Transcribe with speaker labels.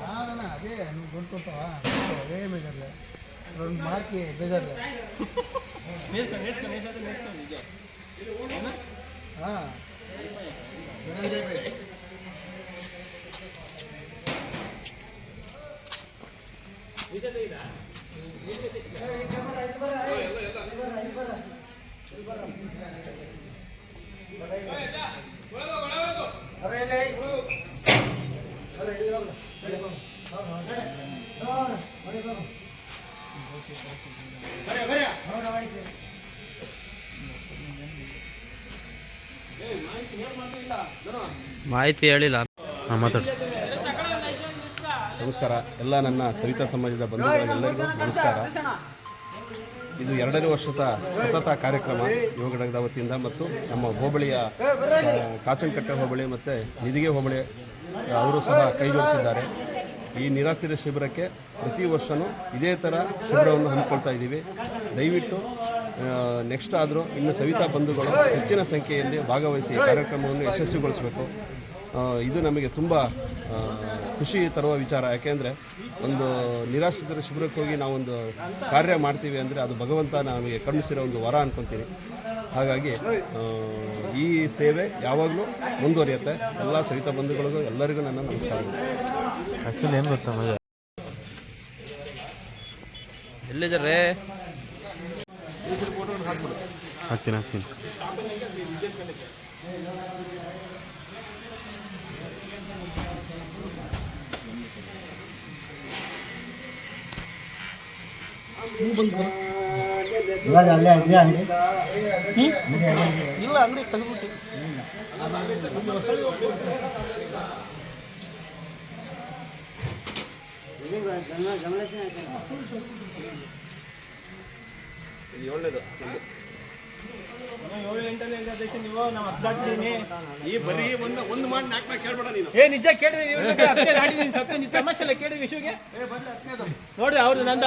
Speaker 1: నాన్న అదే నువ్వు కొనుక్కుంటావా అదేం బెదర్లే రెండు మార్కి బెదర్లే ఇదే ఇదా ఇదే ఇదా
Speaker 2: ಮಾಹಿತಿ ಹೇಳಿಲ್ಲ. ಮಾತಾಡಿ.
Speaker 3: ನಮಸ್ಕಾರ. ಎಲ್ಲ ನನ್ನ ಸವಿತಾ ಸಮಾಜದ ಬಂಧುಗಳಿಗೆಲ್ಲರಿಗೂ ನಮಸ್ಕಾರ. ಇದು ಎರಡನೇ ವರ್ಷದ ಸತತ ಕಾರ್ಯಕ್ರಮ ಯುವ ಘಟಕದ ವತಿಯಿಂದ ಮತ್ತು ನಮ್ಮ ಹೋಬಳಿಯ ಕಾಚನಕಟ್ಟೆ ಹೋಬಳಿ ಮತ್ತು ನಿಧಿಗೆ ಹೋಬಳಿ ಅವರು ಸಹ ಕೈ ಈ ನಿರಾಶ್ರಿತ ಶಿಬಿರಕ್ಕೆ ಪ್ರತಿ ವರ್ಷವೂ ಇದೇ ಥರ ಶಿಬಿರವನ್ನು ಹಮ್ಮಿಕೊಳ್ತಾ ಇದ್ದೀವಿ. ದಯವಿಟ್ಟು ನೆಕ್ಸ್ಟ್ ಆದರೂ ಇನ್ನು ಸವಿತಾ ಬಂಧುಗಳು ಹೆಚ್ಚಿನ ಸಂಖ್ಯೆಯಲ್ಲಿ ಭಾಗವಹಿಸಿ ಕಾರ್ಯಕ್ರಮವನ್ನು ಯಶಸ್ವಿಗೊಳಿಸಬೇಕು. ಇದು ನಮಗೆ ತುಂಬ ಖುಷಿ ತರುವ ವಿಚಾರ. ಯಾಕೆಂದರೆ ಒಂದು ನಿರಾಶ್ರಿತರ ಶಿಬಿರಕ್ಕೆ ಹೋಗಿ ನಾವೊಂದು ಕಾರ್ಯ ಮಾಡ್ತೀವಿ ಅಂದರೆ ಅದು ಭಗವಂತ ನಮಗೆ ಕರುಣಿಸಿರೋ ಒಂದು ವರ ಅನ್ಕೊತೀನಿ. ಹಾಗಾಗಿ ಈ ಸೇವೆ ಯಾವಾಗಲೂ ಮುಂದುವರಿಯುತ್ತೆ. ಎಲ್ಲ ಸವಿತಾ ಬಂಧುಗಳಿಗೂ ಎಲ್ಲರಿಗೂ ನನ್ನ ನಮಸ್ಕಾರ.
Speaker 2: ಆ್ಯಕ್ಚುಲಿ ಏನು ಗೊತ್ತಾ ಎಲ್ಲಿದ್ದಾರೆ? ಹಾಕ್ತೀನಿ ಹಾಕ್ತೀನಿ.
Speaker 1: ಇವಾಗ ಅಲ್ಲೇ ಅಲ್ಲೇ ಅಂಗಡಿ?
Speaker 4: ಇಲ್ಲ ಅಂಗಡಿ ತೆಗೆದ್ಬಿಟ್ಟು
Speaker 3: ಈ ಬರೀ ಒಂದು ಒಂದು ಮಾಡಿ ನಾಲ್ಕು ಕೇಳ್ಬೇಡ ನೀನು
Speaker 4: ಏ ನಿಜ ಕೇಳಿದೀನಿ ಸತ್ಯ ನಿಜ ತಮಾಷೆ ಎಲ್ಲ ಕೇಳಿ ವಿಷಯಗೆ ನೋಡ್ರಿ ಅವ್ರು ನಂದ